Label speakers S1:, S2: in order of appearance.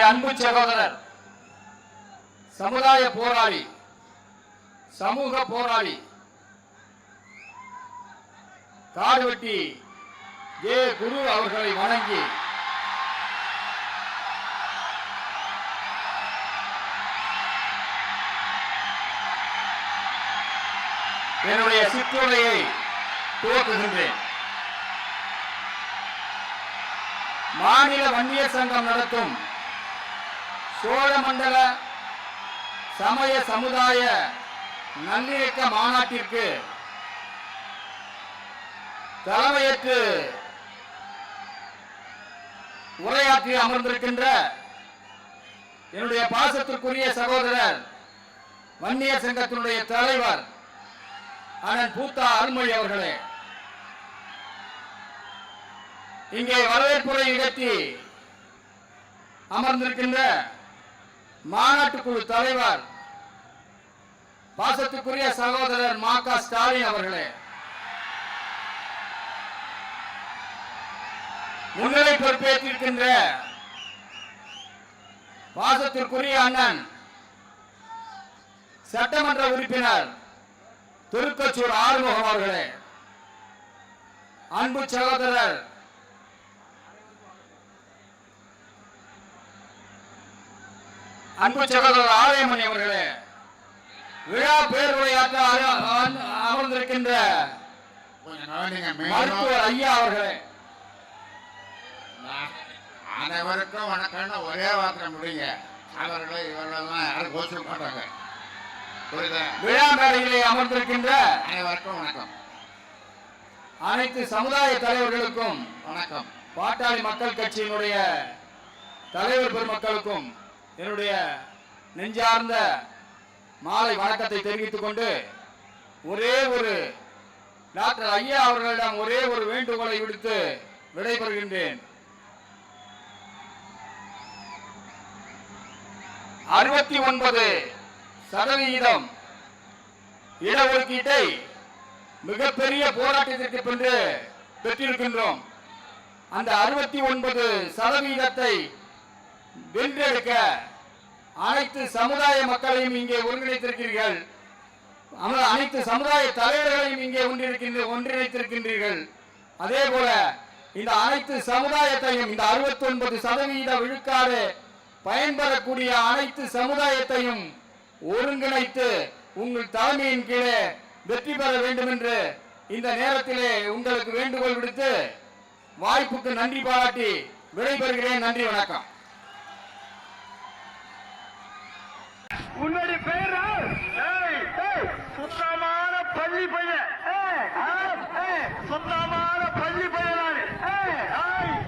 S1: என்னுடைய அன்பு சகோதரர் சமுதாய போராளி சமூக போராளி காடுவெட்டி ஏ குரு அவர்களை வணங்கி என்னுடைய சிற்றுரையை துவக்குகின்றேன். மாநில வன்னியர் சங்கம் நடத்தும் சோழமண்டல சமய சமுதாய நல்லிணக்க மாநாட்டிற்கு தலைமையேற்று உரையாற்றி அமர்ந்திருக்கின்ற என்னுடைய பாசத்திற்குரிய சகோதரர் வன்னியர் சங்கத்தினுடைய தலைவர் அண்ணன் பூத்தா அருள்மொழி அவர்களே. இங்கே வரவேற்புரை நிகழ்த்தி அமர்ந்திருக்கின்ற மாநாட்டுக்குழு தலைவர் பாசத்துக்குரிய சகோதரர் மா க. ஸ்டாலின் அவர்களே. முன்னிலை பொறுப்பேற்றிருக்கின்ற பாசத்திற்குரிய அண்ணன் சட்டமன்ற உறுப்பினர் திருக்கச்சூர் ஆறுமுகம் அவர்களே. அன்பு சகோதரர் அன்பு சகோதரர் ஆலயமணி அவர்களே விழா பேருரையாற்ற அமர்ந்திருக்கின்ற மருத்துவர் ஐயா அவர்களே.
S2: அனைவருக்கும் வணக்கம்னு ஒரே வார்த்தை முடியுங்க. அவர்கள் இவர்களெல்லாம் யாரும் கோஷம் மாட்டாங்க புரியுதா?
S1: விழா மேடையிலே அமர்ந்திருக்கின்ற
S2: அனைவருக்கும் வணக்கம்.
S1: அனைத்து சமுதாய தலைவர்களுக்கும்
S2: வணக்கம்.
S1: பாட்டாளி மக்கள் கட்சியினுடைய தலைவர் பெருமக்களுக்கும் என்னுடைய நெஞ்சார்ந்த மாலை வணக்கத்தை தெரிவித்துக் கொண்டு ஒரே ஒரு டாக்டர் ஐயா அவர்களிடம் ஒரே ஒரு வேண்டுகோளை விடுத்து விடைபெறுகின்றேன். அறுபத்தி ஒன்பது சதவிகிதம் இடஒதுக்கீட்டை மிகப்பெரிய போராட்டத்திற்கு பின்பு பெற்றிருக்கின்றோம். அந்த அறுபத்தி ஒன்பது சதவீதத்தை வென்றெடுக்க அனைத்து சமுதாய மக்களையும் இங்கே ஒருங்கிணைத்திருக்கிறீர்கள் அனைத்து சமுதாய தலைவர்களையும் இங்கே ஒன்றிருக்கின்ற ஒன்றிணைத்திருக்கின்றீர்கள். அதே போல இந்த அனைத்து சமுதாயத்தையும் இந்த அறுபத்தி ஒன்பது சதவீத விழுக்காடு பயன்பெறக்கூடிய அனைத்து சமுதாயத்தையும் ஒருங்கிணைத்து உங்கள் தலைமையின் கீழே வெற்றி பெற வேண்டும் என்று இந்த நேரத்திலே உங்களுக்கு வேண்டுகோள் விடுத்து வாய்ப்புக்கு நன்றி பாராட்டி விடைபெறுகிறேன். நன்றி வணக்கம்.
S3: உன்னுடைய பேர். சுத்தமான பள்ளி பையன். சுத்தமான பள்ளி பையன்